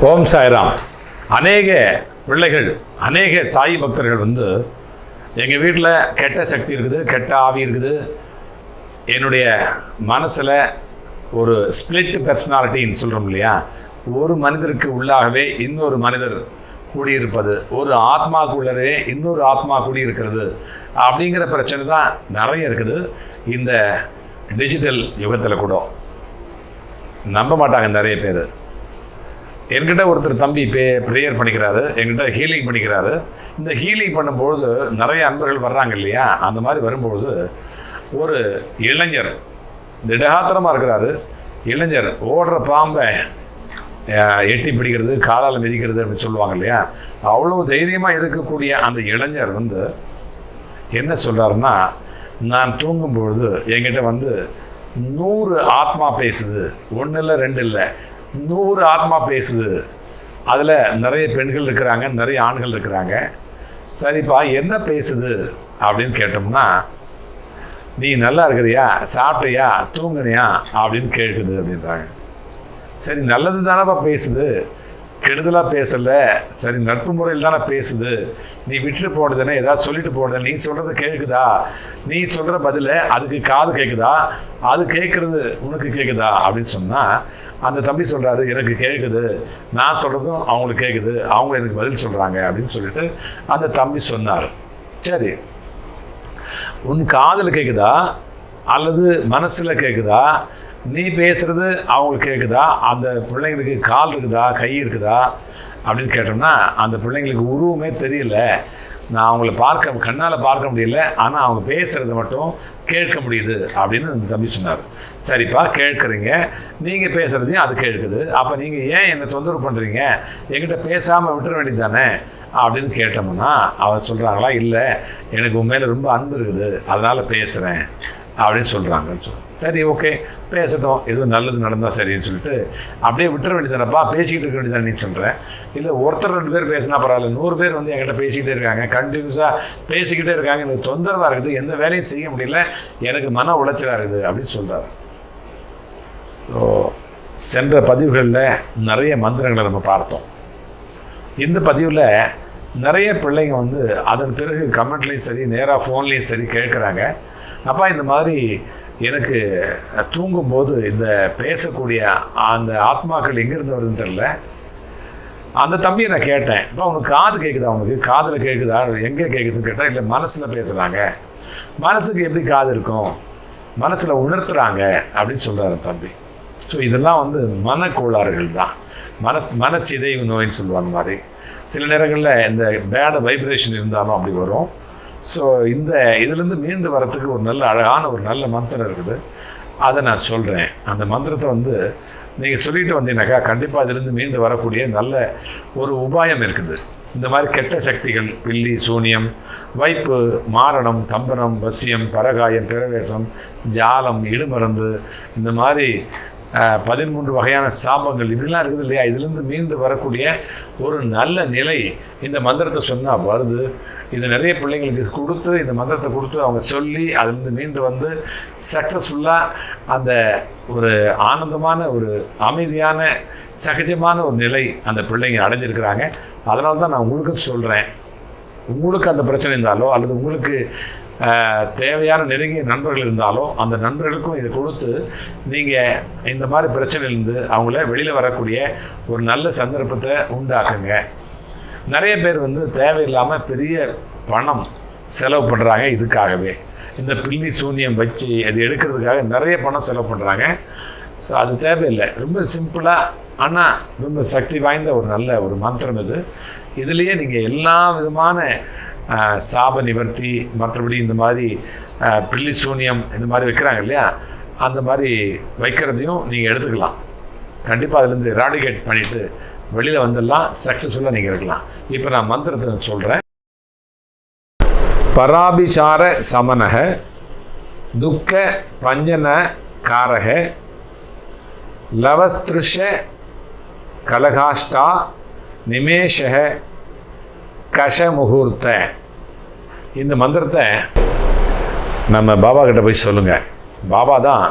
ஓம் சாய்ராம். அநேக பிள்ளைகள் அநேக சாய் பக்தர்கள் வந்து எங்கள் வீட்டில் கெட்ட சக்தி இருக்குது கெட்ட ஆவி இருக்குது. என்னுடைய மனசில் ஒரு ஸ்பிளிட் பர்சனாலிட்டின்னு சொல்கிறோம் இல்லையா? ஒரு மனிதருக்கு உள்ளாகவே இன்னொரு மனிதர் கூடியிருப்பது ஒரு ஆத்மாக்குள்ளரே இன்னொரு ஆத்மா கூடியிருக்கிறது அப்படிங்கிற பிரச்சனை தான் நிறைய இருக்குது. இந்த டிஜிட்டல் யுகத்தில் கூட. நம்ப மாட்டாங்க நிறைய பேர். என்கிட்ட ஒருத்தர் தம்பி பே ப்ரேயர் பண்ணிக்கிறாரு என்கிட்ட ஹீலிங் பண்ணிக்கிறாரு. இந்த ஹீலிங் பண்ணும்பொழுது நிறைய அன்பர்கள் வர்றாங்க இல்லையா? அந்த மாதிரி வரும்பொழுது ஒரு இளைஞர் திடகாத்திரமாக இருக்கிறாரு. இளைஞர் ஓடுற பாம்பை எட்டி பிடிக்கிறது காலால் மிதிக்கிறது அப்படின்னு சொல்லுவாங்க இல்லையா? அவ்வளோ தைரியமாக இருக்கக்கூடிய அந்த இளைஞர் வந்து என்ன சொல்கிறாருன்னா நான் தூங்கும்பொழுது என்கிட்ட வந்து நூறு ஆத்மா பேசுது. ஒன்று இல்லை ரெண்டு இல்லை. நூறு ஆத்மா பேசுது. அதில் நிறைய பெண்கள் இருக்கிறாங்க நிறைய ஆண்கள் இருக்கிறாங்க. சரிப்பா என்ன பேசுது? அப்படின்னு கேட்டோம்னா நீ நல்லா இருக்கிறியா? சாப்பிட்டியா? தூங்குனியா? அப்படின்னு கேட்குது அப்படின்றாங்க. சரி நல்லது தானப்பா பேசுது. கெடுதலாக பேசலை. சரி நட்பு முறையில் தானே பேசுது. நீ விட்டுட்டு போனதுன்னு ஏதாவது சொல்லிட்டு போனது நீ சொல்கிறது கேட்குதா நீ சொல்கிற பதில் அதுக்கு காது கேட்குதா அது கேட்குறது உனக்கு கேட்குதா அப்படின்னு சொன்னால் அந்த தம்பி சொல்கிறாரு எனக்கு கேட்குது நான் சொல்கிறதும் அவங்களுக்கு கேட்குது அவங்க எனக்கு பதில் சொல்கிறாங்க அப்படின்னு சொல்லிட்டு அந்த தம்பி சொன்னார். சரி. உன் காதில் கேட்குதா அல்லது மனசில் கேட்குதா நீ பேசுகிறது அவங்களுக்கு கேட்குதா அந்த பிள்ளைங்களுக்கு கால் இருக்குதா? கை இருக்குதா? அப்படின்னு கேட்டோம்னா அந்த பிள்ளைங்களுக்கு உருவமே தெரியல. நான் அவங்கள பார்க்க கண்ணால் பார்க்க முடியல. ஆனால் அவங்க பேசுகிறத மட்டும் கேட்க முடியுது அப்படின்னு அந்த தம்பி சொன்னார். சரிப்பா கேட்குறீங்க. நீங்கள் பேசுகிறதையும் அது கேட்குது. அப்போ நீங்கள் ஏன் என்னை தொந்தரவு பண்ணுறீங்க என்கிட்ட பேசாமல் விட்டுற வேண்டியது தானே அப்படின்னு கேட்டோம்னா அவர் சொல்கிறாங்களா இல்லை. எனக்கு உன் மேலே ரொம்ப அன்பு இருக்குது. அதனால் பேசுகிறேன் அப்படின்னு சொல்கிறாங்கன்னு சொல்லி சரி ஓகே பேசட்டும். எதுவும் நல்லது நடந்தால் சரின்னு சொல்லிட்டு அப்படியே விட்டுற வேண்டியதானப்பா? பேசிக்கிட்டு இருக்க வேண்டியதானே நீ சொல்கிறேன் இல்லை ஒருத்தர் ரெண்டு பேர் பேசினா பரவாயில்ல. நூறு பேர் வந்து என்கிட்ட பேசிக்கிட்டே இருக்காங்க. கண்டினியூஸாக பேசிக்கிட்டே இருக்காங்க. எனக்கு தொந்தரவாக இருக்குது. எந்த வேலையும் செய்ய முடியல. எனக்கு மன உளைச்சலாக இருக்குது அப்படின்னு சொல்கிறாரு ஸோ சென்ற பதிவுகளில் நிறைய மந்திரங்களை நம்ம பார்த்தோம். இந்த பதிவில் நிறைய பிள்ளைங்க வந்து அதன் பிறகு கமெண்ட்லேயும் சரி நேராக ஃபோன்லேயும் சரி கேட்குறாங்க அப்பா இந்த மாதிரி எனக்கு தூங்கும்போது இந்த பேசக்கூடிய அந்த ஆத்மாக்கள் எங்கேருந்து வருதுன்னு தெரில அந்த தம்பியை நான் கேட்டேன் இப்போ அவனுக்கு காது கேட்குதா அவனுக்கு காதில் கேட்குதா எங்கே கேட்குதுன்னு கேட்டால் இல்லை மனசில் பேசுகிறாங்க மனசுக்கு எப்படி காது இருக்கும்? மனசில் உணர்த்துறாங்க அப்படின்னு சொல்கிறார் தம்பி. ஸோ இதெல்லாம் வந்து மனக்கோளாறுகள் தான். மனஸ் மனச்சிதைவு நோயின்னு சொல்லுவாங்க மாதிரி. சில நேரங்களில் இந்த பேட வைப்ரேஷன் இருந்தாலும் அப்படி வரும். ஸோ இந்த இதுலேருந்து மீண்டு வரத்துக்கு ஒரு நல்ல அழகான ஒரு நல்ல மந்திரம் இருக்குது. அதை நான் சொல்கிறேன் அந்த மந்திரத்தை வந்து நீங்கள் சொல்லிட்டு வந்தீங்கன்னாக்கா கண்டிப்பாக அதுலேருந்து மீண்டு வரக்கூடிய நல்ல ஒரு உபாயம் இருக்குது. இந்த மாதிரி கெட்ட சக்திகள் பில்லி சூனியம் வைப்பு மாரணம் தம்பனம் வசியம் பரகாயம் பிரவேசம் ஜாலம் இடுமருந்து இந்த மாதிரி பதிமூன்று வகையான சாபங்கள் இப்படிலாம் இருக்குது இல்லையா? இதுலேருந்து மீண்டு வரக்கூடிய ஒரு நல்ல நிலை இந்த மந்திரத்தை சொன்னால் வருது. இது நிறைய பிள்ளைங்களுக்கு கொடுத்து இந்த மந்திரத்தை கொடுத்து அவங்க சொல்லி அதுலேருந்து மீண்டு வந்து சக்ஸஸ்ஃபுல்லாக அந்த ஒரு ஆனந்தமான ஒரு அமைதியான சகஜமான ஒரு நிலை அந்த பிள்ளைங்க அடைஞ்சிருக்கிறாங்க. அதனால தான் நான் உங்களுக்கு சொல்கிறேன் உங்களுக்கு அந்த பிரச்சனை இருந்தாலோ அல்லது உங்களுக்கு தேவையான நெருங்கிய நண்பர்கள் இருந்தாலும் அந்த நண்பர்களுக்கும் இதை கொடுத்து நீங்கள் இந்த மாதிரி பிரச்சனையிலேருந்து அவங்கள வெளியில் வரக்கூடிய ஒரு நல்ல சந்தர்ப்பத்தை உண்டாக்குங்க. நிறைய பேர் வந்து தேவையில்லாமல் பெரிய பணம் செலவு பண்ணுறாங்க இதுக்காகவே. இந்த பில்லி சூனியம் வச்சு அது எடுக்கிறதுக்காக நிறைய பணம் செலவு பண்ணுறாங்க ஸோ அது தேவையில்லை. ரொம்ப சிம்பிளாக ஆனால் ரொம்ப சக்தி வாய்ந்த ஒரு நல்ல ஒரு மந்திரம் இது. இதுலேயே நீங்கள் எல்லா விதமான சாப நிவர்த்தி மற்றபடி இந்த மாதிரி பில்லி சூனியம் இந்த மாதிரி வைக்கிறாங்க இல்லையா? அந்த மாதிரி வைக்கிறதையும் நீங்கள் எடுத்துக்கலாம். கண்டிப்பாக அதுலேருந்து ராடிகேட் பண்ணிவிட்டு வெளியில் வந்துடலாம் சக்ஸஸ்ஃபுல்லாக நீங்கள் இருக்கலாம். இப்போ நான் மந்திரத்தை சொல்கிறேன் பராபிசார சமனக துக்க பஞ்சன காரக லவஸ்திருஷ கலகாஷ்டா நிமேஷக கஷ முகூர்த்த இந்த மந்திரத்தை நம்ம பாபா கிட்ட போய் சொல்லுங்கள் பாபா தான்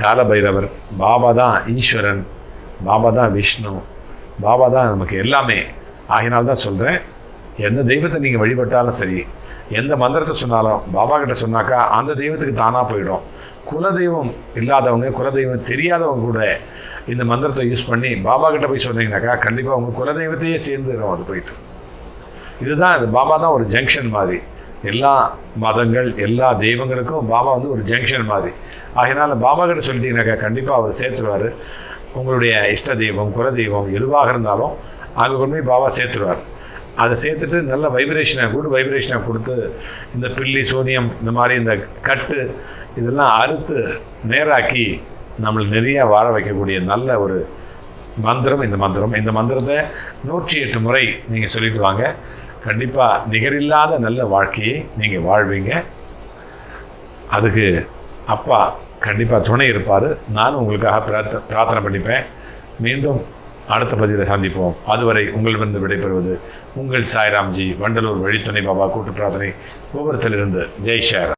காலபைரவர் பாபா தான் ஈஸ்வரன் பாபா தான் விஷ்ணு பாபா தான் நமக்கு எல்லாமே. ஆகினால் தான் சொல்கிறேன் எந்த தெய்வத்தை நீங்கள் வழிபட்டாலும் சரி எந்த மந்திரத்தை சொன்னாலும் பாபா கிட்ட சொன்னாக்கா அந்த தெய்வத்துக்கு தானாக போயிடும். குலதெய்வம் இல்லாதவங்க குலதெய்வம் தெரியாதவங்க கூட இந்த மந்திரத்தை யூஸ் பண்ணி பாபா கிட்ட போய் சொன்னீங்கன்னாக்கா கண்டிப்பாக உங்கள் குலதெய்வத்தையே சேர்ந்துடும் அது போயிட்டு. இதுதான் இது பாபா தான் ஒரு ஜங்ஷன் மாதிரி. எல்லா மதங்கள் எல்லா தெய்வங்களுக்கும் பாபா வந்து ஒரு ஜங்ஷன் மாதிரி. ஆகையினால பாபா கிட்ட சொல்லிட்டீங்கன்னாக்கா கண்டிப்பாக அவர் சேர்த்துருவார். உங்களுடைய இஷ்ட தெய்வம் குல தெய்வம் எதுவாக இருந்தாலும் அங்கே கொண்டு போய் பாபா சேர்த்துருவார். அதை சேர்த்துட்டு நல்ல வைப்ரேஷனை கூட வைப்ரேஷனை கொடுத்து இந்த பில்லி சூனியம் இந்த மாதிரி இந்த கட்டு இதெல்லாம் அறுத்து நேராக்கி நம்மளை நிறைய வாழ வைக்கக்கூடிய நல்ல ஒரு மந்திரம் இந்த மந்திரம். இந்த மந்திரத்தை நூற்றி எட்டு முறை நீங்கள் சொல்லிக்குவாங்க. கண்டிப்பாக நிகரில்லாத நல்ல வாழ்க்கையை நீங்கள் வாழ்வீங்க. அதுக்கு அப்பா கண்டிப்பாக துணை இருப்பார். நானும் உங்களுக்காக பிரார்த்த பிரார்த்தனை பண்ணிப்பேன். மீண்டும் அடுத்த பதிவில் சந்திப்போம். அதுவரை உங்களிடமிருந்து விடைபெறுவது உங்கள் சாய்ராம்ஜி வண்டலூர் வழித்துணை பாபா கூட்டு பிரார்த்தனை கோபுரத்திலிருந்து. ஜெய் ஷேர்